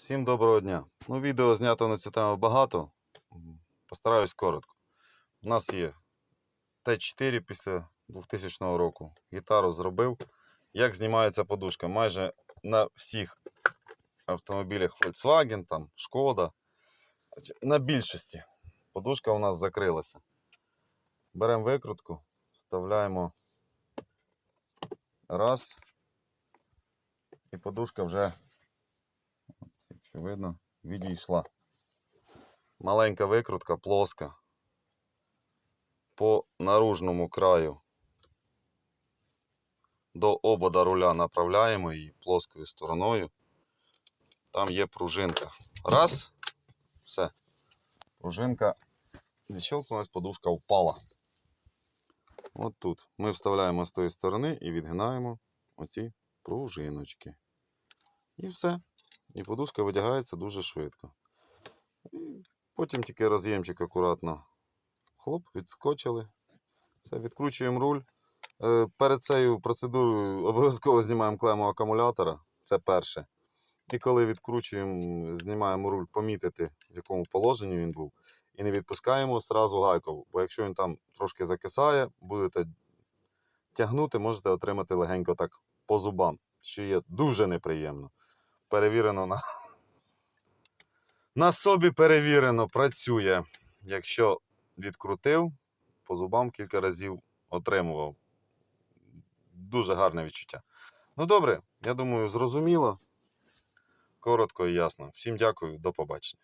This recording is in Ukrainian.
Всім доброго дня. Ну, відео знято на цю тему багато. Постараюсь коротко. У нас є Т4 після 2000 року. Гітару зробив. Як знімається подушка? Майже на всіх автомобілях Volkswagen, там, Шкода. На більшості подушка у нас закрилася. Беремо викрутку, вставляємо раз. І подушка вже якщо видно, відійшла. Маленька викрутка, плоска. По наружному краю до обода руля направляємо її плоскою стороною. Там є пружинка. Раз. Все. Пружинка відщелкнулась, подушка впала. От тут. Ми вставляємо з тої сторони і відгинаємо оці пружиночки. І все. І подушка видягається дуже швидко. І потім тільки роз'ємчик акуратно хлоп, відскочили. Все, відкручуємо руль. Е, Перед цією процедурою обов'язково знімаємо клему акумулятора. Це перше. І коли відкручуємо, знімаємо руль, помітити, в якому положенні він був. І не відпускаємо сразу гайку. Бо якщо він там трошки закисає, будете тягнути, можете отримати легенько так по зубам, що є дуже неприємно перевірено на. На собі перевірено, працює. Якщо відкрутив, по зубам кілька разів отримував. Дуже гарне відчуття. Ну добре, я думаю, зрозуміло. Коротко і ясно. Всім дякую, до побачення.